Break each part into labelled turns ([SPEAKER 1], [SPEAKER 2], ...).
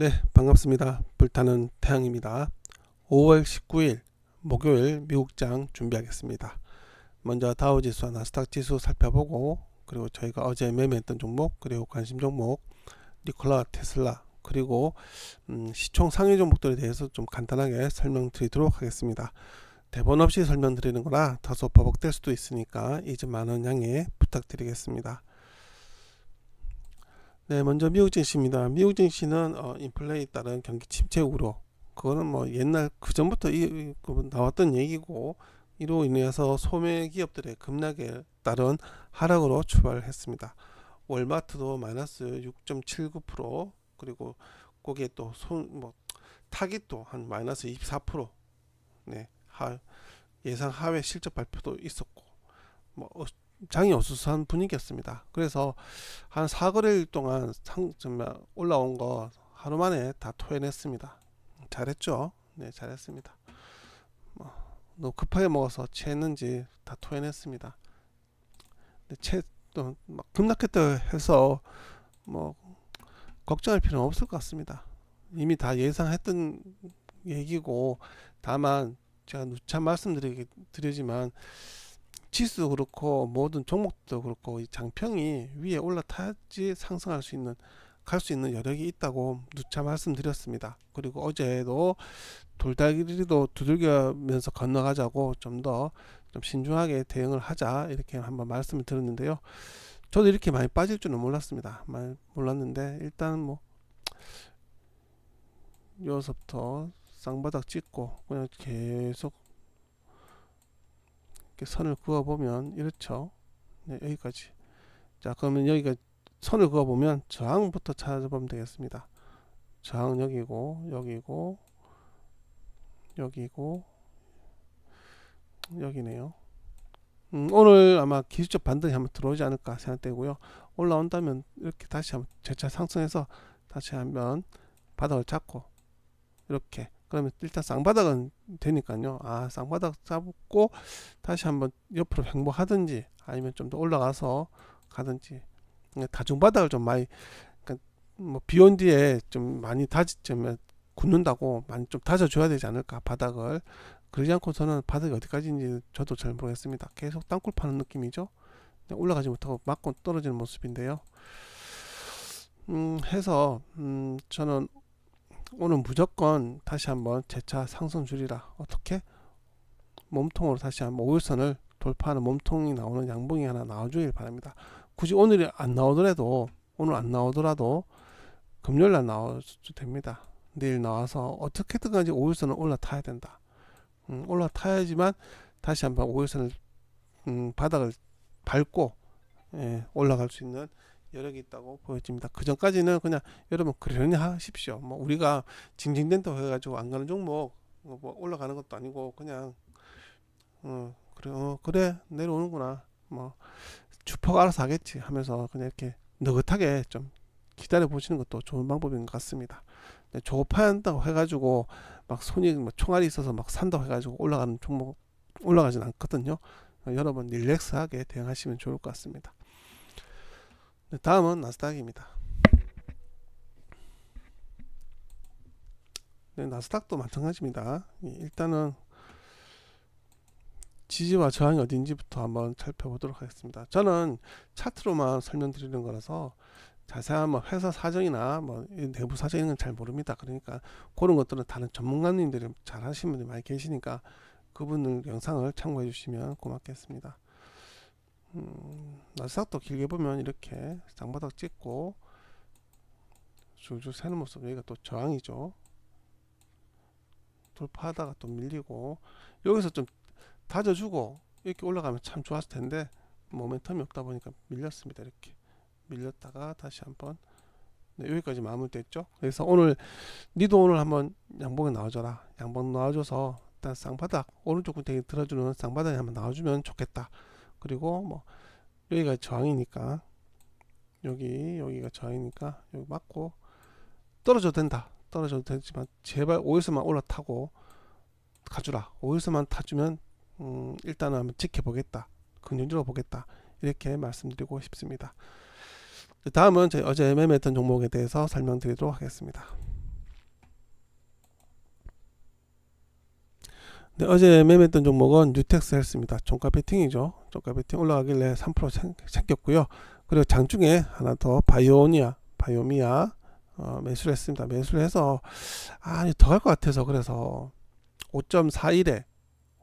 [SPEAKER 1] 네, 반갑습니다. 불타는 태양입니다. 5월 19일 목요일 미국장 준비하겠습니다. 먼저 다우지수와 나스닥 지수 살펴보고 그리고 저희가 어제 매매했던 종목 그리고 관심 종목 니콜라 테슬라 그리고 음, 시총 상위 종목들에 대해서 좀 간단하게 설명드리도록 하겠습니다. 대본 없이 설명드리는 거라 다소 버벅될 수도 있으니까 이점 많은 양해 부탁드리겠습니다. 네, 먼저 미국 증시입니다. 미국 증시는 어, 인플레에 따른 경기 침체 우려. 그거는 뭐 옛날 그 전부터 이, 이- 그 나왔던 얘기고 이로 인해서 소매 기업들의 급락에 따른 하락으로 출발했습니다. 월마트도 마이너스 6.79% 그리고 거기에 또 손뭐 타깃도 한 마이너스 24% 네, 하, 예상 하회 실적 발표도 있었고 뭐 어, 장이 어수선한 분위기였습니다. 그래서 한 4거래일 동안 상, 정말 올라온 거 하루 만에 다 토해냈습니다. 잘했죠? 네, 잘했습니다. 뭐, 너무 급하게 먹어서 체했는지 다 토해냈습니다. 근데 채, 또, 막 급락했다 해서 뭐, 걱정할 필요는 없을 것 같습니다. 이미 다 예상했던 얘기고, 다만, 제가 누차 말씀드리지만, 지수도 그렇고 모든 종목도 그렇고 이 장평이 위에 올라타지 상승할 수 있는 갈 수 있는 여력이 있다고 누차 말씀드렸습니다. 그리고 어제도 돌다리도 두들겨면서 건너가자고 좀더좀 신중하게 대응을 하자 이렇게 한번 말씀을 드렸는데요. 저도 이렇게 많이 빠질 줄은 몰랐습니다. 몰랐는데 일단 뭐 여기서부터 쌍바닥 찍고 그냥 계속 이렇게 선을 그어 보면 이렇죠. 네, 여기까지. 자, 그러면 여기가 선을 그어 보면 저항부터 찾아보면 되겠습니다. 저항 여기고 여기고 여기고 여기네요. 음, 오늘 아마 기술적 반등이 한번 들어오지 않을까 생각되고요. 올라온다면 이렇게 다시 한번 재차 상승해서 다시 한번 바닥을 잡고 이렇게 그러면 일단 쌍바닥은 되니까요. 아 쌍바닥 잡고 다시 한번 옆으로 횡보하든지 아니면 좀 더 올라가서 가든지 그러니까 다중바닥을 좀 많이 그러니까 뭐 비온 뒤에 좀 많이 다지면 굳는다고 많이 좀 다져줘야 되지 않을까 바닥을 그러지 않고서는 바닥이 어디까지인지 저도 잘 모르겠습니다. 계속 땅굴 파는 느낌이죠. 올라가지 못하고 맞고 떨어지는 모습인데요. 음, 해서 음, 저는 오늘 무조건 다시 한번 재차 상승 줄이라 어떻게 몸통으로 다시 한번 5일선을 돌파하는 몸통이 나오는 양봉이 하나 나와주길 바랍니다. 굳이 오늘이 안 나오더라도 오늘 안 나오더라도 금요일 날 나와도 됩니다. 내일 나와서 어떻게든 간에 5일선을 올라타야 된다. 음, 올라타야지만 다시 한번 5일선을 음, 바닥을 밟고 예, 올라갈 수 있는 여력이 있다고 보여집니다. 그 전까지는 그냥 여러분 그러려니 하십시오. 뭐 우리가 징징댄다고 해가지고 안 가는 종목 뭐 올라가는 것도 아니고 그냥 어 그래 어 그래 내려오는구나 뭐 주퍼가 알아서 하겠지 하면서 그냥 이렇게 느긋하게 좀 기다려 보시는 것도 좋은 방법인 것 같습니다. 근데 조파한다고 해가지고 막 손이 뭐 총알이 있어서 막 산다고 해가지고 올라가는 종목 올라가진 않거든요. 어, 여러분 릴렉스하게 대응하시면 좋을 것 같습니다. 네, 다음은 나스닥입니다. 네, 나스닥도 마찬가지입니다. 예, 일단은 지지와 저항이 어딘지부터 한번 살펴보도록 하겠습니다. 저는 차트로만 설명드리는 거라서 자세한 뭐 회사 사정이나 뭐 내부 사정 이런 건 잘 모릅니다. 그러니까 그런 것들은 다른 전문가님들이 잘 하시는 분들이 많이 계시니까 그분들 영상을 참고해 주시면 고맙겠습니다. 음, 나스닥도 길게 보면 이렇게 쌍바닥 찍고 줄줄 새는 모습 여기가 또 저항이죠. 돌파하다가 또 밀리고 여기서 좀 다져주고 이렇게 올라가면 참 좋았을 텐데 모멘텀이 없다 보니까 밀렸습니다. 이렇게 밀렸다가 다시 한번 네, 여기까지 마무리됐죠. 그래서 오늘 니도 오늘 한번 양봉에 나와줘라. 양봉 나와줘서 일단 쌍바닥 오른쪽 구덩이 들어주는 쌍바닥에 한번 나와주면 좋겠다. 그리고 뭐 여기가 저항이니까 여기 여기가 저항이니까 여기 맞고 떨어져도 된다. 떨어져도 되지만 제발 5일선만 올라타고 가주라. 5일선만 타주면 음, 일단은 한번 지켜보겠다. 긍정적으로 보겠다. 이렇게 말씀드리고 싶습니다. 다음은 어제 매매했던 종목에 대해서 설명드리도록 하겠습니다. 네, 어제 매매했던 종목은 뉴텍스 헬스입니다. 종가 베팅이죠. 종가 베팅 올라가길래 3% 생, 생겼고요. 그리고 장중에 하나 더 바이오니아, 바이오미아 어, 매수를 했습니다. 매수를 해서 아니 더갈 것 같아서 그래서 5.41에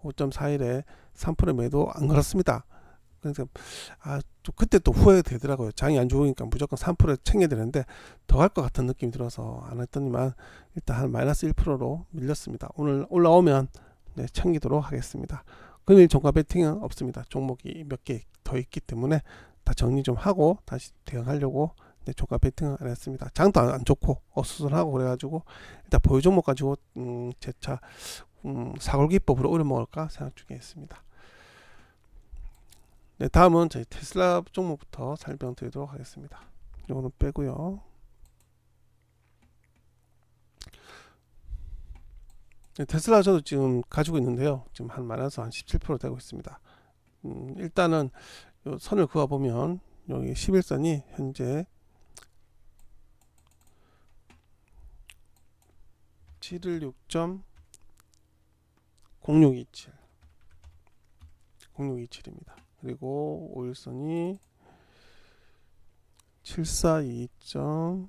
[SPEAKER 1] 5.41에 3% 매도 안 걸었습니다. 그래서 아, 또 그때 또 후회되더라고요. 장이 안 좋으니까 무조건 3% 챙겨야 되는데 더 갈 것 같은 느낌이 들어서 안 했더니만 일단 한 마이너스 1%로 밀렸습니다. 오늘 올라오면 네, 챙기도록 하겠습니다. 금일 종가 베팅은 없습니다. 종목이 몇 개 더 있기 때문에 다 정리 좀 하고 다시 대응하려고 네, 종가 베팅을 안 했습니다. 장도 안, 안 좋고 어수선하고 그래가지고 일단 보유 종목 가지고 음, 제차 음, 사골기법으로 오려 먹을까 생각 중에 있습니다. 네, 다음은 저희 테슬라 종목부터 설명드리도록 하겠습니다. 이거는 빼고요. 테슬라 저도 지금 가지고 있는데요. 지금 한 마이너스 한17% 되고 있습니다. 음, 일단은 요 선을 그어 보면 여기 11선이 현재 716.0627 0627입니다. 그리고 5일선이 742.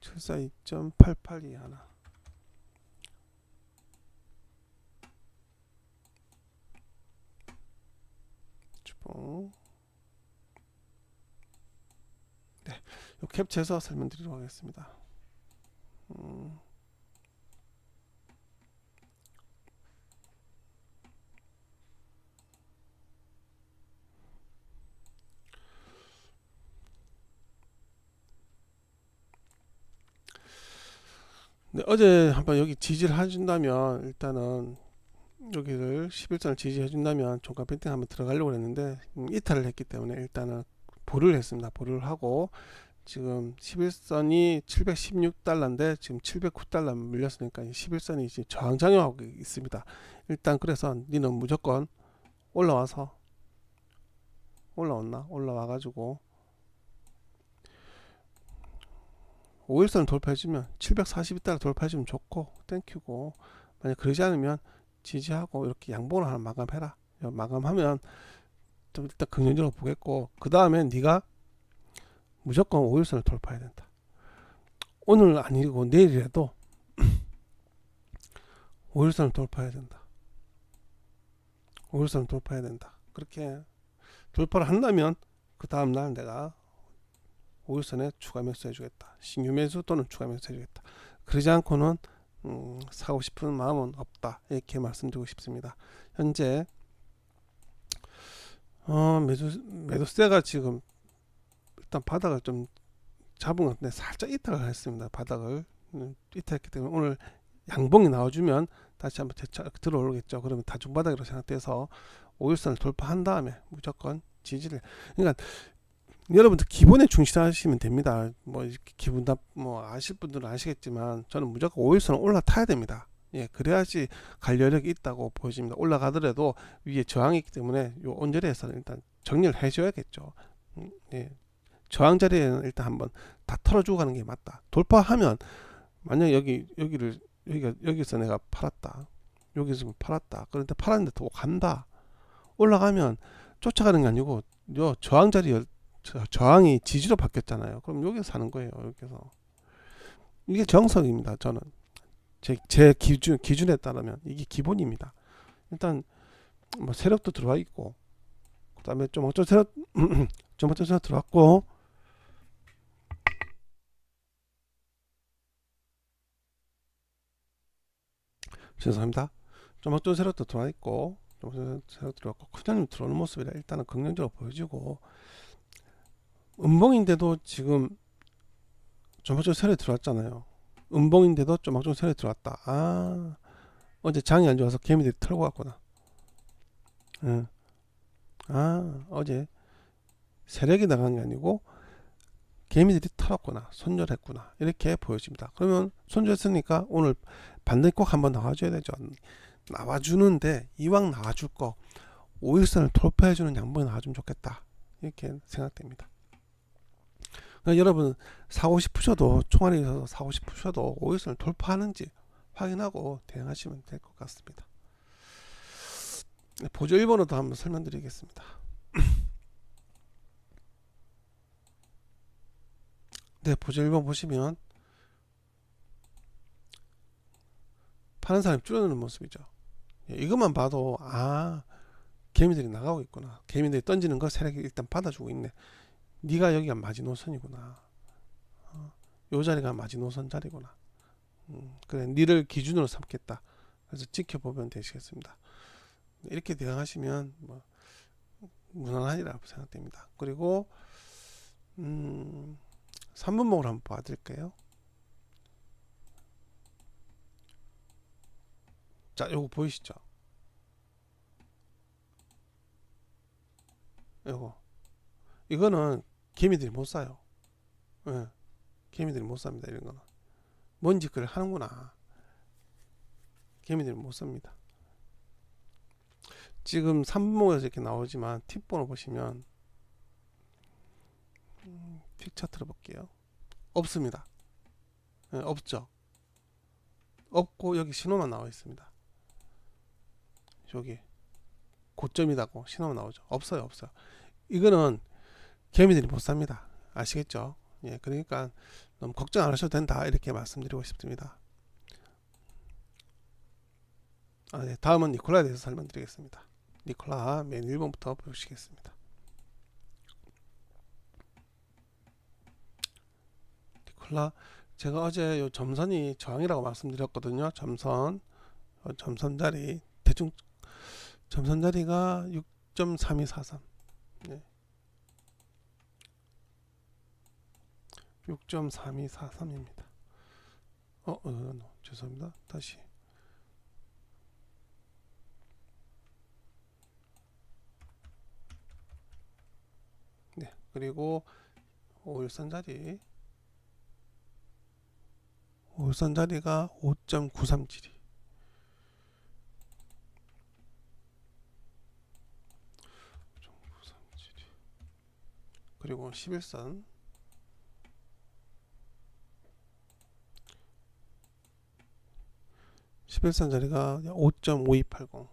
[SPEAKER 1] 742.882 하나 주봉 네, 요 캡처해서 설명드리도록 하겠습니다. 음. 네, 어제 한번 여기 지지를 해준다면 일단은 여기를 11선을 지지해준다면 종가 밴팅 한번 들어가려고 했는데 음, 이탈을 했기 때문에 일단은 보류를 했습니다. 보류를 하고 지금 11선이 716달러인데 지금 709달러 밀렸으니까 11선이 지금 저항작용하고 있습니다. 일단 그래서 니는 무조건 올라와서 올라왔나? 올라와가지고 5일선 돌파해주면 742달러 돌파해주면 좋고 땡큐고. 만약 그러지 않으면 지지하고 이렇게 양봉을 하나 마감해라. 마감하면 좀 일단 긍정적으로 보겠고 그 다음에 네가 무조건 5일선을 돌파해야 된다. 오늘 아니고 내일이라도 5일선을 돌파해야 된다. 5일선을 돌파해야 된다. 그렇게 돌파를 한다면 그 다음날 내가 5일선에 추가 매수 해주겠다. 신규 매수 또는 추가 매수 해주겠다. 그러지 않고는 음, 사고 싶은 마음은 없다. 이렇게 말씀드리고 싶습니다. 현재 어, 매수 매도세가 지금 일단 바닥을 좀 잡은 것 같은데 살짝 이탈을 했습니다. 바닥을 음, 이탈했기 때문에 오늘 양봉이 나와주면 다시 한번 재차 들어오겠죠. 그러면 다중바닥으로 생각돼서 5일선을 돌파한 다음에 무조건 지지를 그러니까 여러분들 기본에 충실하시면 됩니다. 뭐 기분 나뭐 아실 분들은 아시겠지만 저는 무조건 5일선 올라타야 됩니다. 예, 그래야지 관련력이 있다고 보여집니다. 올라가더라도 위에 저항이 있기 때문에 요 언저리에서는 일단 정리를 해줘야겠죠. 음, 예, 저항 자리에는 일단 한번 다 털어주고 가는 게 맞다. 돌파하면 만약 여기 여기를 여기가 여기서 내가 팔았다. 여기서 팔았다. 그런데 팔았는데 또 간다. 올라가면 쫓아가는 게 아니고 요 저항 자리 저항이 지지로 바뀌었잖아요. 그럼 여기서 사는 거예요. 여기서 이게 정석입니다. 저는 제, 제 기준 기준에 따르면 이게 기본입니다. 일단 뭐 세력도 들어와 있고 그다음에 좀 어쩌 세력 좀 어쩌 세력 들어왔고 죄송합니다. 좀 어떤 세력도 들어와 있고 좀 어떤 세력 들어왔고 큰장님 들어오는 모습이라 일단은 긍정적으로 보여지고 음봉인데도 지금 조막좀 세례 들어왔잖아요. 음봉인데도 조막좀 세례 들어왔다. 아 어제 장이 안 좋아서 개미들이 털고 갔구나. 응. 아 어제 세력이 나간 게 아니고 개미들이 털었구나 손절했구나 이렇게 보여집니다 그러면 손절했으니까 오늘 반드시 꼭 한번 나와줘야 되죠 나와주는데 이왕 나와줄 거 5일선을 돌파해주는 양봉이 나와주면 좋겠다 이렇게 생각됩니다 그러니까 여러분 사고 싶으셔도 총알이 있어서 사고 싶으셔도 5일선을 돌파하는지 확인하고 대응하시면 될 것 같습니다. 네, 보조 1번으로도 한번 설명드리겠습니다. 네, 보조 1번 보시면 파는 사람이 줄어드는 모습이죠. 예, 이것만 봐도 아 개미들이 나가고 있구나. 개미들이 던지는 거 세력이 일단 받아주고 있네. 네가 여기가 마지노선이구나. 어, 요 자리가 마지노선 자리구나. 음, 그래, 니를 기준으로 삼겠다. 그래서 지켜보면 되시겠습니다. 이렇게 대응하시면 뭐 무난하리라고 생각됩니다. 그리고 음, 3분목을 한번 봐드릴게요. 자, 요거 보이시죠? 요거 이거는 개미들이 못 사요. 예, 개미들이 못 삽니다. 이런 거는 뭔 짓을 하는구나. 개미들이 못 삽니다. 지금 3분목에서 이렇게 나오지만 팁번호 보시면 음, 픽 차트를 볼게요. 없습니다. 예, 없죠. 없고 여기 신호만 나와 있습니다. 여기 고점이다고 신호가 나오죠. 없어요, 없어요. 이거는 개미들이 못 삽니다. 아시겠죠? 예, 그러니까 너무 걱정 안 하셔도 된다 이렇게 말씀드리고 싶습니다. 아, 네, 다음은 니콜라에 대해서 설명드리겠습니다. 니콜라 맨 1번부터 보시겠습니다. 니콜라 제가 어제 요 점선이 저항이라고 말씀드렸거든요. 점선 어, 점선 자리 대충 점선 자리가 6.3243 네. 6.3243입니다. 어, 어, 어, 죄송합니다. 다시. 네, 그리고 5일선 자리. 5일선 자리가 5.937이. 그리고 11선 십일선 자리가 5.5280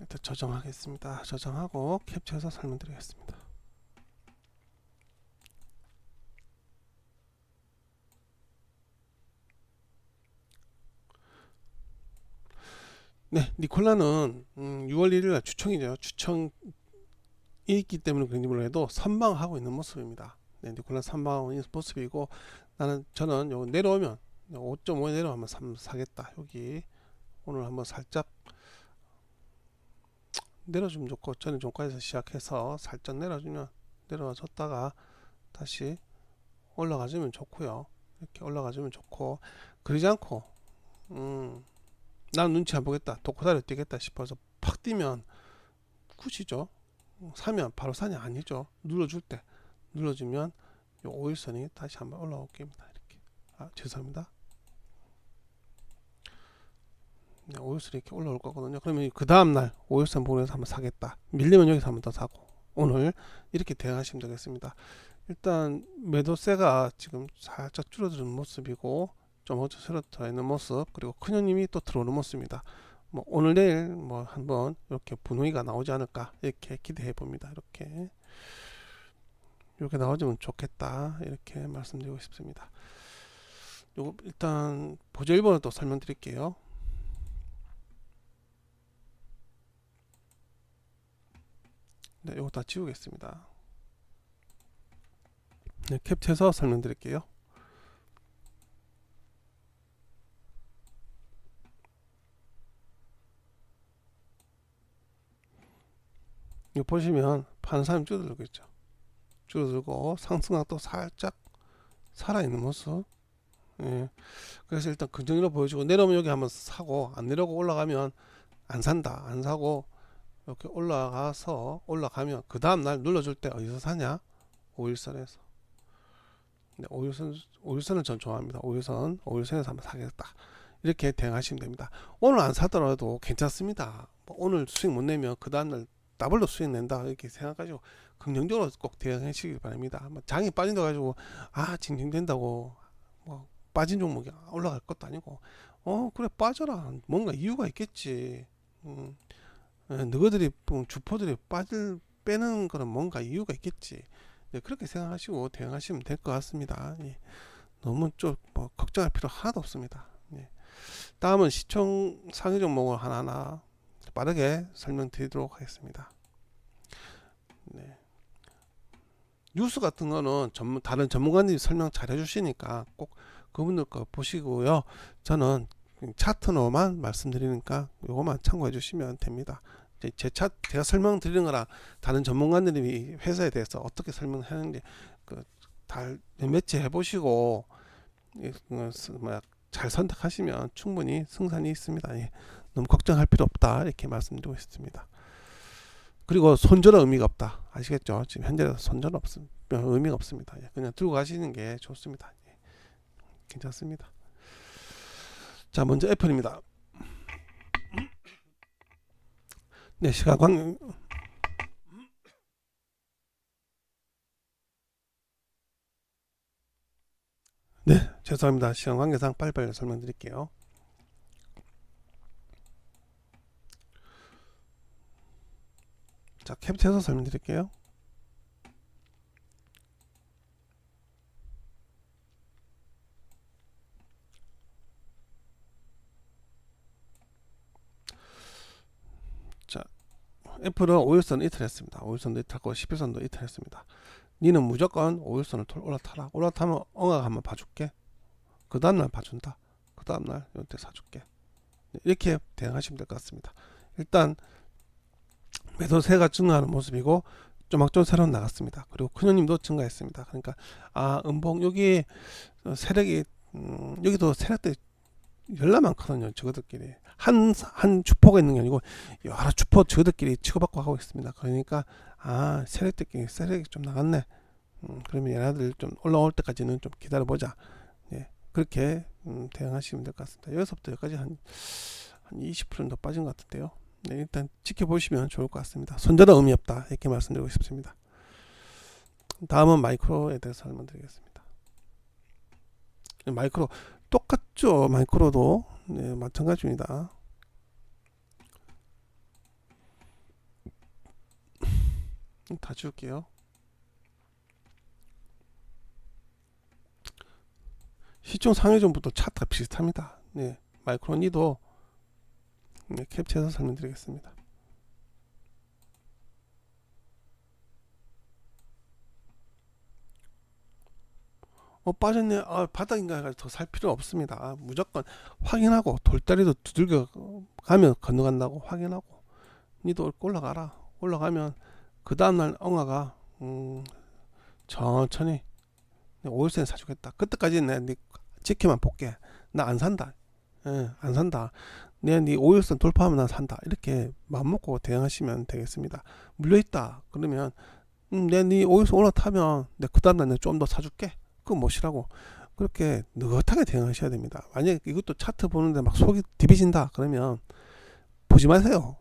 [SPEAKER 1] 일단 저장하겠습니다. 저장하고 캡처해서 설명드리겠습니다. 네, 니콜라는 음, 6월 1일 날 추청이죠. 추청이 있기 때문에 그런지 몰라도 선방하고 있는 모습입니다. 네, 니콜라 선방하고 있는 모습이고 나는 저는 요 내려오면 5.5에 내려오면 3 사겠다. 여기 오늘 한번 살짝 내려주면 좋고 저는 종가에서 시작해서 살짝 내려주면 내려줬다가 다시 올라가주면 좋고요. 이렇게 올라가주면 좋고 그러지 않고 음, 난 눈치 안 보겠다 독고다리 뛰겠다 싶어서 팍 뛰면 굿이죠 사면 바로 사냐 아니죠. 눌러줄 때 눌러주면 요 5일선이 다시 한번 올라올 겁니다. 이렇게. 아 죄송합니다. 네, 5일선이 이렇게 올라올 거거든요. 그러면 그 다음날 5일선 보내서 한번 사겠다. 밀리면 여기서 한번 더 사고 오늘 이렇게 대응하시면 되겠습니다. 일단 매도세가 지금 살짝 줄어드는 모습이고 좀 어처스러져 있는 모습 그리고 큰형님이 또 들어오는 모습입니다. 뭐 오늘 내일 뭐 한번 이렇게 분위기가 나오지 않을까 이렇게 기대해 봅니다. 이렇게 이렇게 나오면 좋겠다 이렇게 말씀드리고 싶습니다. 요거 일단 보조 1번을 또 설명드릴게요. 네, 요거 다 지우겠습니다. 네, 캡처해서 설명드릴게요. 보시면 파는 사람이 줄어들고 있죠. 줄어들고 상승각도 살짝 살아있는 모습. 예. 그래서 일단 긍정으로 보여주고 내려오면 여기 한번 사고 안 내려오고 올라가면 안 산다. 안 사고 이렇게 올라가서 올라가면 그 다음 날 눌러줄 때 어디서 사냐? 5일선에서. 네, 5일선, 5일선을 전 좋아합니다. 5일선, 5일선에서 한번 사겠다. 이렇게 대응하시면 됩니다. 오늘 안 사더라도 괜찮습니다. 뭐 오늘 수익 못 내면 그 다음날 더블로 수익 낸다 이렇게 생각하시고 긍정적으로 꼭 대응하시길 바랍니다. 뭐 장이 빠진다 가지고 아 징징된다고 뭐 빠진 종목이 올라갈 것도 아니고 어 그래 빠져라 뭔가 이유가 있겠지. 음, 예, 너희들이 뭐 주포들이 빠질 빼는 거는 뭔가 이유가 있겠지. 네, 그렇게 생각하시고 대응하시면 될 것 같습니다. 예. 너무 좀뭐 걱정할 필요 하나도 없습니다. 예. 다음은 시총 상위 종목을 하나하나 빠르게 설명드리도록 하겠습니다. 네. 뉴스 같은 거는 전문, 다른 전문가님이 설명 잘 해주시니까 꼭 그분들 거 보시고요. 저는 차트로만 말씀드리니까 요거만 참고해 주시면 됩니다. 제 차, 제가 설명드리는 거랑 다른 전문가들이 회사에 대해서 어떻게 설명하는지 그다 매치 해보시고 이, 어, 스- 뭐야, 잘 선택하시면 충분히 승산이 있습니다. 예. 너무 걱정할 필요 없다 이렇게 말씀드리고 있습니다. 그리고 손절은 의미가 없다 아시겠죠? 지금 현재 손절은 없음 의미가 없습니다. 예. 그냥 들고 가시는 게 좋습니다. 예. 괜찮습니다. 자 먼저 애플입니다. 네 시간 관 네, 죄송합니다. 시간 관계상 빨리빨리 설명드릴게요. 자, 캡처해서 설명드릴게요. 자, 애플은 5일선 이틀 했습니다. 5일선도 이틀 하고 10일선도 이틀 했습니다. 니는 무조건 5일선을 돌 올라타라. 올라타면 엉아가 한번 봐줄게. 그 다음날 봐준다. 그 다음날 이때 사줄게. 이렇게 대응하시면 될 것 같습니다. 일단 매도세가 증가하는 모습이고 조막좀 새로 나갔습니다. 그리고 큰형님도 증가했습니다. 그러니까 아 음봉 여기 어, 세력이 음, 여기도 세력들이 열나 많거든요. 저거들끼리 한 한 주포가 있는 게 아니고 여러 주포 저거들끼리 치고받고 하고 있습니다. 그러니까 아 세력들끼리 세력이 좀 나갔네. 음, 그러면 얘네들 좀 올라올 때까지는 좀 기다려 보자. 예, 그렇게 음, 대응하시면 될 것 같습니다. 여기서부터 여기까지 한 한 20% 정도 빠진 것 같은데요. 네, 일단 지켜보시면 좋을 것 같습니다. 손절은 의미 없다 이렇게 말씀드리고 싶습니다. 다음은 마이크로에 대해서 설명드리겠습니다. 마이크로 똑같죠. 마이크로도 네, 마찬가지입니다. 다 지울게요. 시총 상위 전부터 차트가 비슷합니다. 네, 마이크로니도 네, 캡처해서 설명드리겠습니다. 어 빠졌네. 아 바닥인가 해가지고 더 살 필요 없습니다. 아, 무조건 확인하고 돌다리도 두들겨 가면 건너간다고 확인하고 니도 올라가라. 올라가면 그 다음날 엉아가 음, 천천히 5일선에 사주겠다. 그때까지 내가 네 지켜만 볼게. 나 안 산다. 예, 안 산다. 내가 네 5일선 돌파하면 난 산다. 이렇게 마음먹고 대응하시면 되겠습니다. 물려있다. 그러면 음, 내가 네 5일선 올라타면 내가 그 다음날 내가 좀 더 사줄게. 그건 못이라고. 그렇게 느긋하게 대응하셔야 됩니다. 만약에 이것도 차트 보는데 막 속이 디비진다. 그러면 보지 마세요.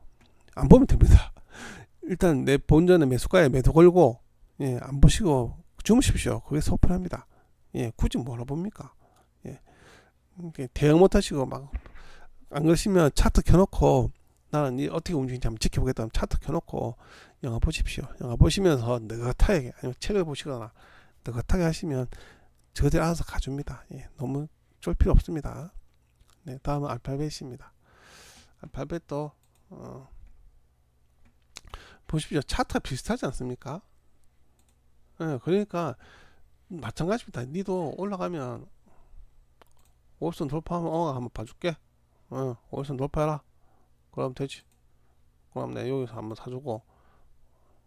[SPEAKER 1] 안 보면 됩니다. 일단 내 본전에 매수가에 매도 걸고 예, 안 보시고 주무십시오. 그게 속편합니다. 예, 굳이 뭐라 봅니까? 예, 대응 못 하시고 막 안 그러시면 차트 켜놓고 나는 이 어떻게 움직이는지 한번 지켜보겠다 하면 차트 켜놓고 영화 보십시오. 영화 보시면서 느긋하게 아니면 책을 보시거나 느긋하게 하시면 저들이 알아서 가줍니다. 예, 너무 쫄 필요 없습니다. 네, 다음은 알파벳입니다. 알파벳도 어, 보십시오. 차트가 비슷하지 않습니까? 예, 그러니까 마찬가지입니다. 니도 올라가면 월선 돌파하면 어 한번 봐줄게. 어, 월선 돌파해라. 그럼 되지. 그럼 내가 여기서 한번 사주고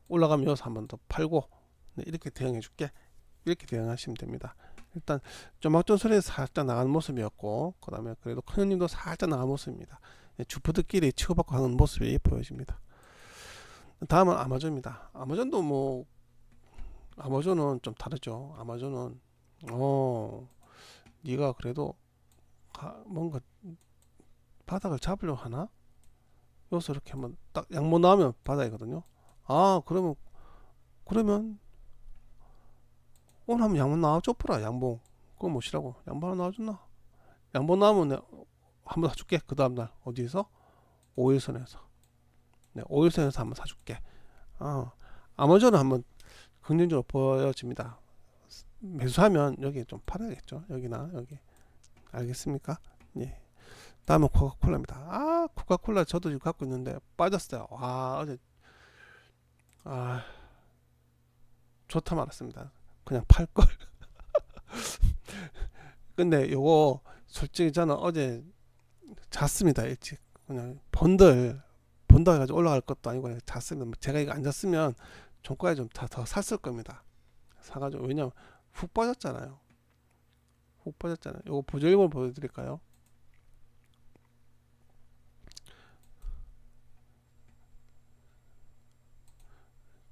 [SPEAKER 1] 올라가면 여기서 한번 더 팔고 네, 이렇게 대응해 줄게. 이렇게 대응하시면 됩니다. 일단 조막전설에서 살짝 나가는 모습이었고 그 다음에 그래도 큰형님도 살짝 나가는 모습입니다. 예, 주포들끼리 치고받고 하는 모습이 보여집니다. 다음은 아마존입니다. 아마존도 뭐 아마존은 좀 다르죠. 아마존은 어 네가 그래도 가, 뭔가 바닥을 잡으려 하나? 여기서 이렇게 한번 딱 양모 나오면 바닥이거든요. 아 그러면 그러면 오늘 한번 양봉 나와 줘보라 양봉 그거 뭐시라고? 양봉 하나 나와줬나? 양봉 나오면 내가 한번 사줄게 그 다음날. 어디에서? 5일선에서. 네 5일선에서 한번 사줄게. 어 아마존은 한번 긍정적으로 보여집니다. 매수하면 여기 좀 팔아야겠죠? 여기나 여기. 알겠습니까? 예 다음은 코카콜라입니다. 아 코카콜라 저도 지금 갖고 있는데 빠졌어요. 와 어제 아 좋다 말았습니다. 그냥 팔 걸. 근데 요거 솔직히 저는 어제 잤습니다 일찍. 그냥 번들 번들 해가지고 올라갈 것도 아니고 그냥 잤습니다. 제가 이거 안 잤으면 종가에 좀다더 샀을 겁니다. 사가지고 왜냐면 훅 빠졌잖아요. 훅 빠졌잖아요. 요거 보조 일본 보여드릴까요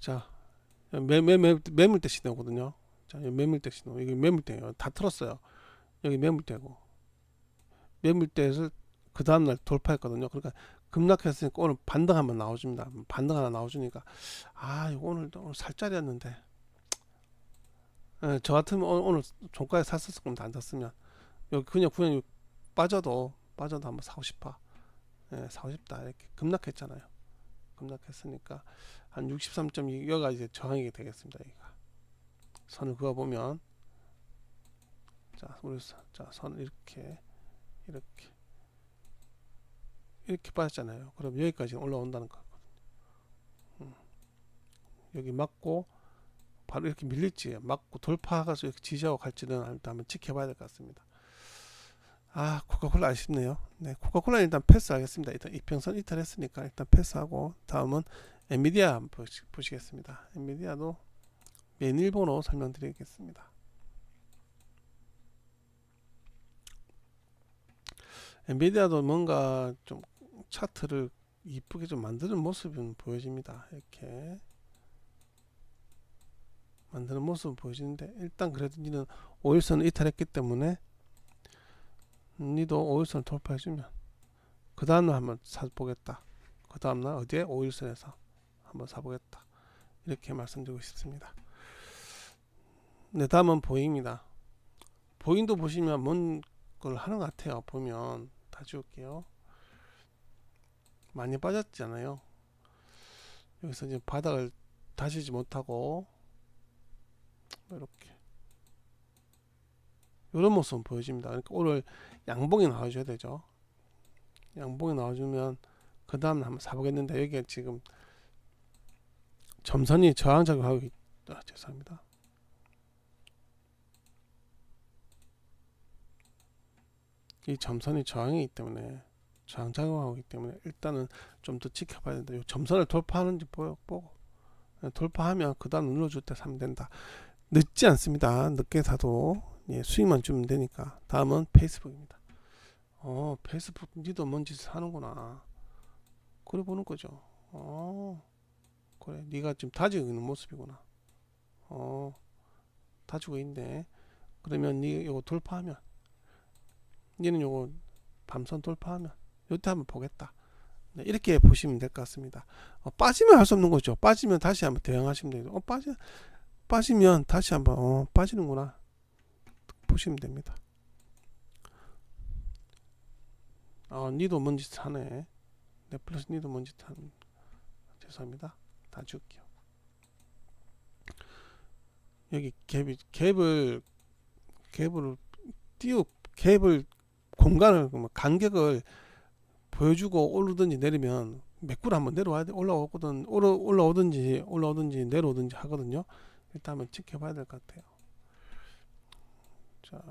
[SPEAKER 1] 자 매, 매, 매, 매물대 신호거든요. 자 매물대 신호 이게 매물대예요. 다 틀었어요. 여기 매물대고. 매물대에서 그 다음날 돌파했거든요. 그러니까 급락했으니까 오늘 반등 한번 나와줍니다. 반등 하나 나와주니까 아 이거 오늘 오늘 살짜리였는데. 예, 저 같으면 오늘, 오늘 종가에 샀었을 겁니다. 안 샀으면. 여기 그냥 그냥 빠져도 빠져도 한번 사고 싶어. 예, 사고 싶다. 이렇게 급락했잖아요. 급락했으니까 한 63.2 여기가 이제 저항이 되겠습니다 여기가 선을 그어 보면. 자 우리 선- 자 선을 이렇게 이렇게. 이렇게 빠졌잖아요. 그럼 여기까지 올라온다는 거거든요. 음. 여기 맞고 바로 이렇게 밀릴지 맞고 돌파가서 이렇게 지지하고 갈지는 한번 지켜봐야 될 것 같습니다. 아 코카콜라 아쉽네요. 네 코카콜라 일단 패스하겠습니다. 일단 이평선 이탈했으니까 일단 패스하고 다음은 엔비디아 보시겠습니다. 엔비디아도 맨일본어 설명드리겠습니다. 엔비디아도 뭔가 좀 차트를 이쁘게 좀 만드는 모습은 보여집니다. 이렇게 만드는 모습은 보여지는데 일단 그래도 니는 5일선을 이탈했기 때문에 니도 5일선 돌파해주면 그 다음날 한번 사보겠다. 그 다음날 어디에 5일선에서 한번 사보겠다. 이렇게 말씀드리고 싶습니다. 네 다음은 보잉입니다. 보잉도 보시면 뭔 걸 하는 것 같아요 보면. 다 지울게요. 많이 빠졌잖아요? 여기서 이제 바닥을 다시지 못하고 이렇게. 이런 모습은 보여집니다. 그러니까 오늘 양봉이 나와줘야 되죠. 양봉이 나와주면 그 다음 한번 사보겠는데 여기가 지금 점선이 저항작용하고 있다. 죄송합니다. 이 점선이 저항이기 때문에 저항작용하고 있기 때문에 일단은 좀 더 지켜봐야 된다. 이 점선을 돌파하는지 보- 보고 돌파하면 그 다음 눌러줄 때 사면 된다. 늦지 않습니다. 늦게 사도 예, 수익만 주면 되니까. 다음은 페이스북입니다. 어, 페이스북 니도 뭔 짓을 하는구나. 그래 보는 거죠. 어, 그래, 네가 지금 다지고 있는 모습이구나. 어, 다지고 있네. 그러면 니 이거 돌파하면, 니는 요거 밤선 돌파하면, 요때 한번 보겠다. 네, 이렇게 보시면 될 것 같습니다. 어, 빠지면 할 수 없는 거죠. 빠지면 다시 한번 대응하시면 돼요. 어, 빠지, 빠지면 다시 한번 어, 빠지는구나 보시면 됩니다. 어, 니도 뭔짓 하네. 넷플러스 니도 뭔짓 하는. 죄송합니다. 다 줄게요. 여기 갭이 갭을 갭을 띄우 갭을 공간을 뭐 간격을 보여주고 오르든지 내리면 매꾸를 한번 내려와야 돼 올라오거든 올라, 올라오든지 올라오든지 내려오든지 하거든요. 일단 한번 지켜봐야 될 것 같아요. 자,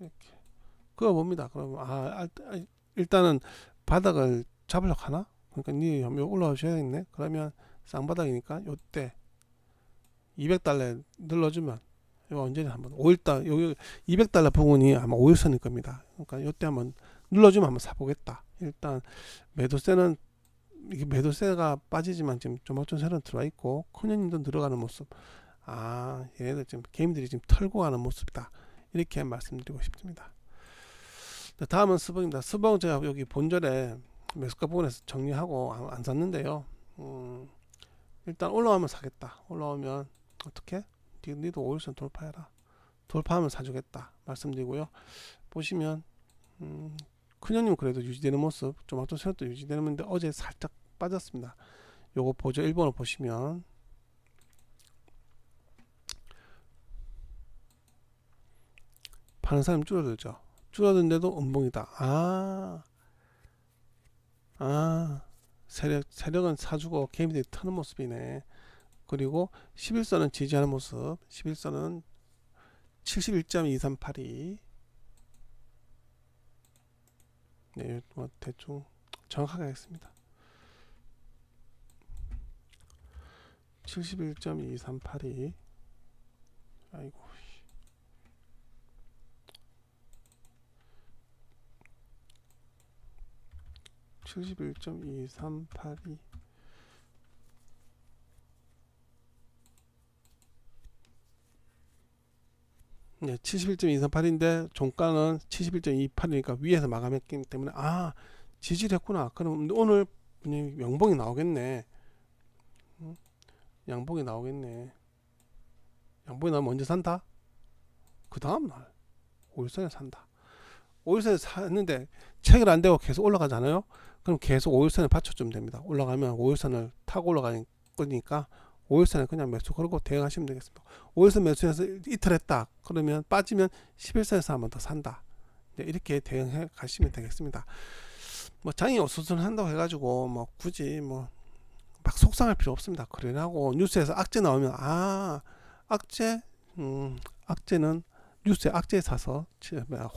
[SPEAKER 1] 이렇게 그거 봅니다. 그러면 아, 아, 아, 일단은 바닥을 잡으려고 하나? 그러니까 니 한번 올라오셔야겠네. 그러면 쌍바닥이니까 요때 200달러 눌러주면 이거 언제나 한번 5일달 여기 200달러 부분이 아마 5일선일 겁니다. 그러니까 요때 한번 눌러주면 한번 사보겠다. 일단 매도세는 이게 매도세가 빠지지만 지금 조막존세는 들어와 있고 커년님도 들어가는 모습 아 얘네들 지금 게임들이 지금 털고 가는 모습이다 이렇게 말씀드리고 싶습니다 네, 다음은 스봉입니다 스봉 제가 여기 본절에 매수가 부분에서 정리하고 안, 안 샀는데요. 음, 일단 올라오면 사겠다. 올라오면 어떻게? 니, 니도 5일선 돌파해라. 돌파하면 사주겠다. 말씀드리고요. 보시면 음, 큰형님 그래도 유지되는 모습, 조마토 세력도 유지되는 건데 어제 살짝 빠졌습니다. 요거 보죠. 1번을 보시면 파는 사람이 줄어들죠. 줄어든데도 음봉이다. 아, 아, 세력, 세력은 사주고 개미들이 트는 모습이네. 그리고 11선은 지지하는 모습. 11선은 71.2382. 네, 뭐 대충 정확하게 하겠습니다. 71.2382. 아이고. 칠십일 점 이삼팔이 네, 71.238인데 종가는 71.28이니까 위에서 마감했기 때문에 아 지지했구나. 그럼 오늘 분명히 양봉이 나오겠네. 음, 양봉이 나오겠네. 양봉이 나오면 언제 산다? 그 다음 날 5일선에 산다. 5일선에 샀는데 체결 안 되고 계속 올라가잖아요. 그럼 계속 5일선에 받쳐주면 됩니다. 올라가면 5일선을 타고 올라가는 거니까 5일선에 그냥 매수 걸고 대응하시면 되겠습니다. 5일선 매수해서 이틀 했다. 그러면 빠지면 11선에서 한 번 더 산다. 네, 이렇게 대응해 가시면 되겠습니다. 뭐 장이 어수선 한다고 해가지고 뭐 굳이 뭐 막 속상할 필요 없습니다. 그러고 뉴스에서 악재 나오면 아 악재 음 악재는 뉴스에 악재 사서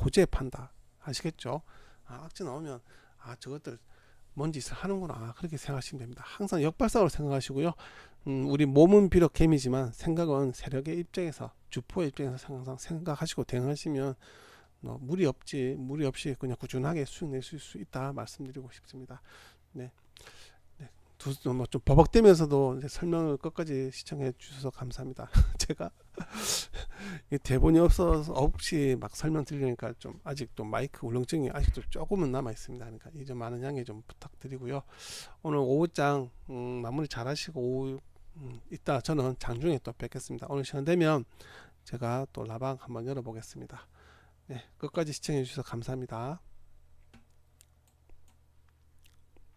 [SPEAKER 1] 호재에 판다 아시겠죠? 아, 악재 나오면 아 저것들 뭔 짓을 하는구나 그렇게 생각하시면 됩니다. 항상 역발상으로 생각하시고요. 음, 우리 몸은 비록 개미지만 생각은 세력의 입장에서 주포의 입장에서 항상 생각하시고 대응하시면 뭐 무리 없지 무리 없이 그냥 꾸준하게 수익 내실 수 있다 말씀드리고 싶습니다. 네. 네. 두, 뭐좀 버벅대면서도 설명을 끝까지 시청해 주셔서 감사합니다. 제가 이 대본이 없어서 없이 막 설명 드리니까 좀 아직도 마이크 울렁증이 아직도 조금은 남아 있습니다. 그러니까 이 점 많은 양해 좀 부탁드리고요. 오늘 오후장 음, 마무리 잘 하시고 오후 음, 이따 저는 장중에 또 뵙겠습니다. 오늘 시간 되면 제가 또 라방 한번 열어보겠습니다. 네, 끝까지 시청해 주셔서 감사합니다.